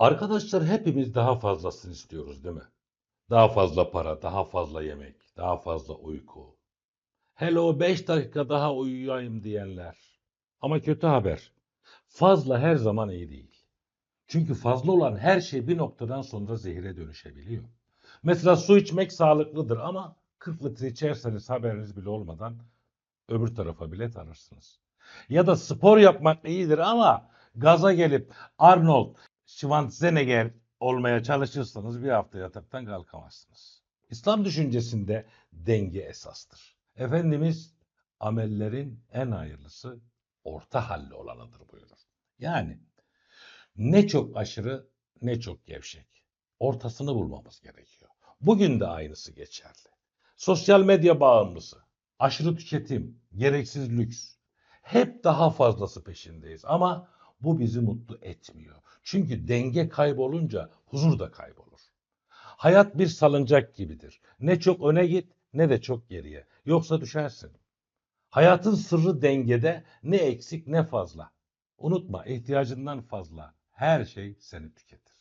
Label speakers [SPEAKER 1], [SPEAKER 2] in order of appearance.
[SPEAKER 1] Arkadaşlar hepimiz daha fazlasını istiyoruz değil mi? Daha fazla para, daha fazla yemek, daha fazla uyku. Hele o 5 dakika daha uyuyayım diyenler. Ama kötü haber. Fazla her zaman iyi değil. Çünkü fazla olan her şey bir noktadan sonra zehire dönüşebiliyor. Mesela su içmek sağlıklıdır ama 40 litre içerseniz haberiniz bile olmadan öbür tarafa bilet alırsınız. Ya da spor yapmak iyidir ama gaza gelip Arnold Schwarzenegger olmaya çalışırsanız bir hafta yataktan kalkamazsınız. İslam düşüncesinde denge esastır. Efendimiz amellerin en hayırlısı orta halli olanıdır buyurur. Yani ne çok aşırı ne çok gevşek. Ortasını bulmamız gerekiyor. Bugün de aynısı geçerli. Sosyal medya bağımlısı, aşırı tüketim, gereksiz lüks. Hep daha fazlası peşindeyiz ama bu bizi mutlu etmiyor. Çünkü denge kaybolunca huzur da kaybolur. Hayat bir salıncak gibidir. Ne çok öne git ne de çok geriye. Yoksa düşersin. Hayatın sırrı dengede ne eksik ne fazla. Unutma ihtiyacından fazla her şey seni tüketir.